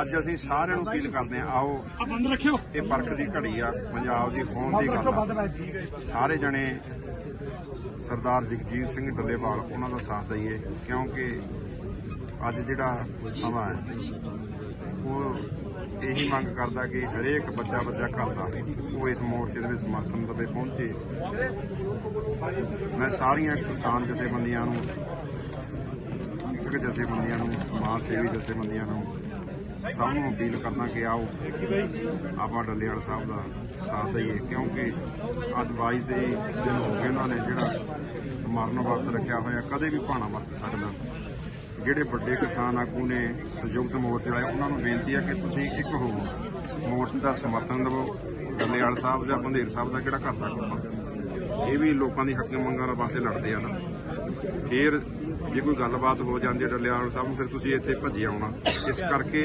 ਅੱਜ ਅਸੀਂ ਸਾਰਿਆਂ ਨੂੰ ਅਪੀਲ ਕਰਦੇ ਹਾਂ ਆਓ। ਆ ਬੰਦ ਰੱਖਿਓ। ਇਹ ਪਰਖ ਦੀ ਘੜੀ ਆ ਪੰਜਾਬ ਦੀ ਹੋਣ ਦੀ ਗੱਲ ਆ। ਸਾਰੇ ਜਣੇ ਸਰਦਾਰ ਜਗਜੀਤ ਸਿੰਘ ਡੱਲੇਵਾਲ ਉਹਨਾਂ ਦਾ ਸਾਥ ਦਈਏ ਕਿਉਂਕਿ ਅੱਜ ਜਿਹੜਾ ਸਮਾਂ ਹੈ ਉਹ ਇਹੀ ਮੰਗ ਕਰਦਾ ਕਿ ਹਰੇਕ ਬੱਚਾ ਬੱਚਾ ਘਰ ਦਾ ਉਹ ਇਸ ਮੋਰਚੇ ਦੇ ਵਿੱਚ ਸਮਰਥਨ ਦੇ ਪਹੁੰਚੇ। ਮੈਂ ਸਾਰੀਆਂ ਕਿਸਾਨ ਜਥੇਬੰਦੀਆਂ ਨੂੰ ਸਿੱਖ ਜਥੇਬੰਦੀਆਂ ਨੂੰ ਸਮਾਜ ਸੇਵੀ ਜਥੇਬੰਦੀਆਂ ਨੂੰ ਸਭ ਨੂੰ ਅਪੀਲ ਕਰਨਾ ਕਿ ਆਓ। ਆਪਾਂ ਡੱਲੇਵਾਲ ਸਾਹਿਬ ਦਾ ਸਾਥ ਦਈਏ, ਕਿਉਂਕਿ ਅੱਜ 22 ਦੇ ਦਿਨ ਹੋ ਗਏ ਉਹਨਾਂ ਨੇ ਜਿਹੜਾ ਮਰਨ ਵਰਤ ਰੱਖਿਆ ਹੋਇਆ, ਕਦੇ ਵੀ ਭਾਣਾ ਵਰਤ ਸਕਦਾ। ਜਿਹੜੇ ਵੱਡੇ ਕਿਸਾਨ ਆਗੂ ਨੇ ਸੰਯੁਕਤ ਮੋਰਚੇ ਵਾਲੇ, ਉਹਨਾਂ ਨੂੰ ਬੇਨਤੀ ਹੈ ਕਿ ਤੁਸੀਂ ਇੱਕ ਹੋਵੋ ਮੋਰਚੇ ਦਾ ਸਮਰਥਨ ਦਿਵੋ। ਡੱਲੇਵਾਲ ਸਾਹਿਬ ਜਾਂ ਬੰਦੇਰ ਸਾਹਿਬ ਦਾ ਕਿਹੜਾ ਘਰ ਦਾ ਕੰਮ ਇਹ ਵੀ ਲੋਕਾਂ ਦੀ ਹੱਕ ਮੰਗਾਂ ਵਾਸਤੇ ਲੜਦੇ ਆ ਨਾ। ਫਿਰ ਜੇ ਕੋਈ ਗੱਲਬਾਤ ਹੋ ਜਾਂਦੀ ਹੈ ਡੱਲੇਵਾਲ ਸਾਹਿਬ ਨੂੰ, ਫਿਰ ਤੁਸੀਂ ਇੱਥੇ ਭੱਜੇ ਆਉਣਾ। ਇਸ ਕਰਕੇ